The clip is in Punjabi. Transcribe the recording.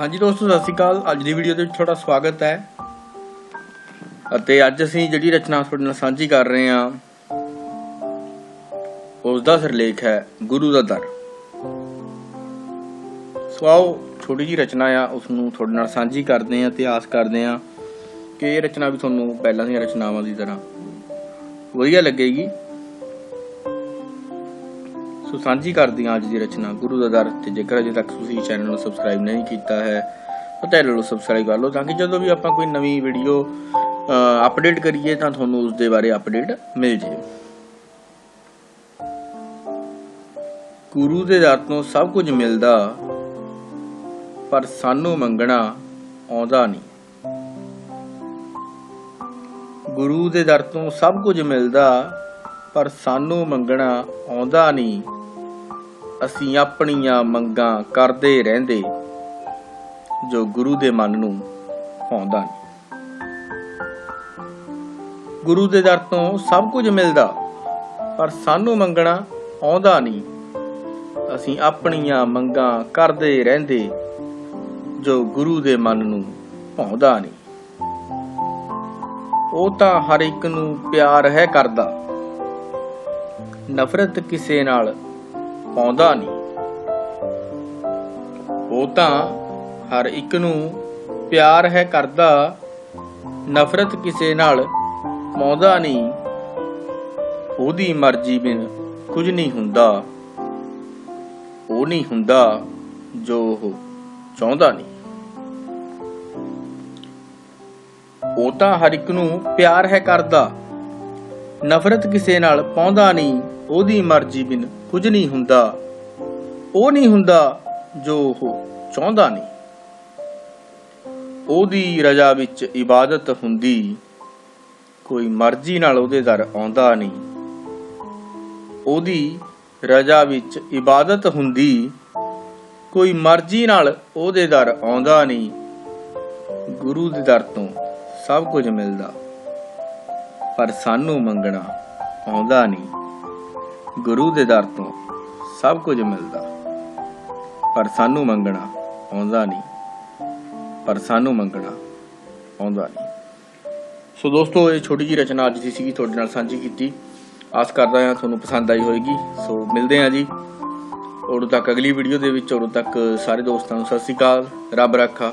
ਹਾਂਜੀ ਦੋਸਤੋ, ਸਤਿ ਸ਼੍ਰੀ ਅਕਾਲ। ਅੱਜ ਦੀ ਵੀਡੀਓ ਦੇ ਵਿੱਚ ਤੁਹਾਡਾ ਸਵਾਗਤ ਹੈ। ਅਤੇ ਅੱਜ ਅਸੀਂ ਜਿਹੜੀ ਰਚਨਾ ਤੁਹਾਡੇ ਨਾਲ ਸਾਂਝੀ ਕਰ ਰਹੇ ਹਾਂ ਉਸ ਦਾ ਸਿਰਲੇਖ ਹੈ, ਗੁਰੂ ਦਾ ਦਰ। ਸੋ ਆਓ, ਛੋਟੀ ਜੀ ਰਚਨਾ ਆ ਉਸ ਨੂੰ ਤੁਹਾਡੇ ਨਾਲ ਸਾਂਝੀ ਕਰਦੇ ਹਾਂ ਤੇ ਆਸ ਕਰਦੇ ਹਾਂ, ਕਿ ਇਹ ਰਚਨਾ ਵੀ ਤੁਹਾਨੂੰ ਪਹਿਲਾਂ ਦੀਆਂ ਰਚਨਾਵਾਂ ਦੀ ਤਰ੍ਹਾਂ ਵਧੀਆ ਲੱਗੇਗੀ। ਸੋ ਸਾਂਝੀ ਕਰਦੇ ਹਾਂ ਅੱਜ ਦੀ ਰਚਨਾ। ਗੁਰੂ ਦਾ ਦਰ ਤੇ ਜੇਕਰ ਅਜੇ ਤੱਕ ਤੁਸੀਂ ਚੈਨਲ ਨੂੰ ਸਬਸਕ੍ਰਾਈਬ ਨਹੀਂ ਕੀਤਾ ਹੈ, ਤਾਂ ਚੈਨਲ ਨੂੰ ਸਬਸਕ੍ਰਾਈਬ ਕਰ ਲਓ ਤਾਂ ਕਿ ਜਦੋਂ ਵੀ ਆਪਾਂ ਕੋਈ ਨਵੀਂ ਵੀਡੀਓ ਅਪਡੇਟ ਕਰੀਏ ਤਾਂ ਤੁਹਾਨੂੰ ਉਸ ਦੇ ਬਾਰੇ ਅਪਡੇਟ ਮਿਲ ਜੇ ਗੁਰੂ ਦੇ ਦਰ ਤੋਂ ਸਭ ਕੁਝ ਮਿਲਦਾ, ਪਰ ਸਾਨੂੰ ਮੰਗਣਾ ਆਉਂਦਾ ਨਹੀਂ। ਗੁਰੂ ਦੇ ਦਰ ਤੋਂ ਸਭ ਕੁਝ ਮਿਲਦਾ, ਪਰ ਸਾਨੂੰ ਮੰਗਣਾ ਆਉਂਦਾ ਨਹੀਂ। ਅਸੀਂ ਆਪਣੀਆਂ ਮੰਗਾਂ ਕਰਦੇ ਰਹਿੰਦੇ ਜੋ ਗੁਰੂ ਦੇ ਮਨ ਨੂੰ ਭਾਉਂਦਾ ਨਹੀਂ। ਗੁਰੂ ਦੇ ਦਰ ਤੋਂ ਸਭ ਕੁਝ ਮਿਲਦਾ, ਪਰ ਸਾਨੂੰ ਮੰਗਣਾ ਆਉਂਦਾ ਨਹੀਂ। ਅਸੀਂ ਆਪਣੀਆਂ ਮੰਗਾਂ ਕਰਦੇ ਰਹਿੰਦੇ ਜੋ ਗੁਰੂ ਦੇ ਮਨ ਨੂੰ ਭਾਉਂਦਾ ਨਹੀਂ। ਉਹ ਤਾਂ ਹਰ ਇੱਕ ਨੂੰ ਪਿਆਰ ਹੈ ਕਰਦਾ। ਨਫ਼ਰਤ ਕਿਸੇ ਨਾਲ ਪਾਉਂਦਾ ਨਹੀਂ। ਉਹ ਤਾਂ ਹਰ ਇੱਕ ਨੂੰ ਪਿਆਰ ਹੈ ਕਰਦਾ, ਨਫ਼ਰਤ ਕਿਸੇ ਨਾਲ ਪਾਉਂਦਾ ਨਹੀਂ। ਉਹਦੀ ਮਰਜ਼ੀ ਬਿਨ ਕੁਝ ਨਹੀਂ ਹੁੰਦਾ। ਉਹ ਨਹੀਂ ਹੁੰਦਾ ਜੋ ਉਹ ਚਾਹੁੰਦਾ ਨਹੀਂ। ਉਹ ਤਾਂ ਹਰ ਇੱਕ ਨੂੰ ਪਿਆਰ ਹੈ ਕਰਦਾ, ਨਫ਼ਰਤ ਕਿਸੇ ਨਾਲ ਪਾਉਂਦਾ ਨਹੀਂ। ਉਹਦੀ ਮਰਜ਼ੀ ਬਿਨ ਕੁਝ ਨਹੀਂ ਹੁੰਦਾ। ਉਹ ਨਹੀਂ ਹੁੰਦਾ ਜੋ ਉਹ ਚਾਹੁੰਦਾ ਨਹੀਂ। ਉਹਦੀ ਰਜ਼ਾ ਵਿੱਚ ਇਬਾਦਤ ਹੁੰਦੀ। ਕੋਈ ਮਰਜ਼ੀ ਨਾਲ ਉਹਦੇ ਦਰ ਆਉਂਦਾ ਨਹੀਂ। ਉਹਦੀ ਰਜ਼ਾ ਵਿੱਚ ਇਬਾਦਤ ਹੁੰਦੀ। ਕੋਈ ਮਰਜ਼ੀ ਨਾਲ ਉਹਦੇ ਦਰ ਆਉਂਦਾ ਨਹੀਂ। ਗੁਰੂ ਦੇ ਦਰ ਤੋਂ ਸਭ ਕੁਝ ਮਿਲਦਾ। ਪਰ ਸਾਨੂੰ ਮੰਗਣਾ ਆਉਂਦਾ ਨਹੀਂ। ਗੁਰੂ ਦੇ ਦਰ ਤੋਂ ਸਭ ਕੁਝ ਮਿਲਦਾ। ਪਰ ਸਾਨੂੰ ਮੰਗਣਾ ਆਉਂਦਾ ਨਹੀਂ। ਪਰ ਸਾਨੂੰ ਮੰਗਣਾ ਆਉਂਦਾ ਨਹੀਂ। ਸੋ ਦੋਸਤੋ, ਇਹ ਛੋਟੀ ਜੀ ਰਚਨਾ ਅੱਜ ਦੀ ਸੀਗੀ, ਤੁਹਾਡੇ ਨਾਲ ਸਾਂਝੀ ਕੀਤੀ। ਆਸ ਕਰਦਾ ਹਾਂ ਤੁਹਾਨੂੰ ਪਸੰਦ ਆਈ ਹੋਵੇਗੀ ਸੋ ਮਿਲਦੇ ਹਾਂ ਜੀ। ਉਦੋਂ ਤੱਕ ਅਗਲੀ ਵੀਡੀਓ ਦੇ ਵਿੱਚ, ਉਦੋਂ ਤੱਕ ਸਾਰੇ ਦੋਸਤਾਂ ਨੂੰ ਸਤਿ ਸ਼੍ਰੀ ਅਕਾਲ। ਰੱਬ ਰੱਖਾ।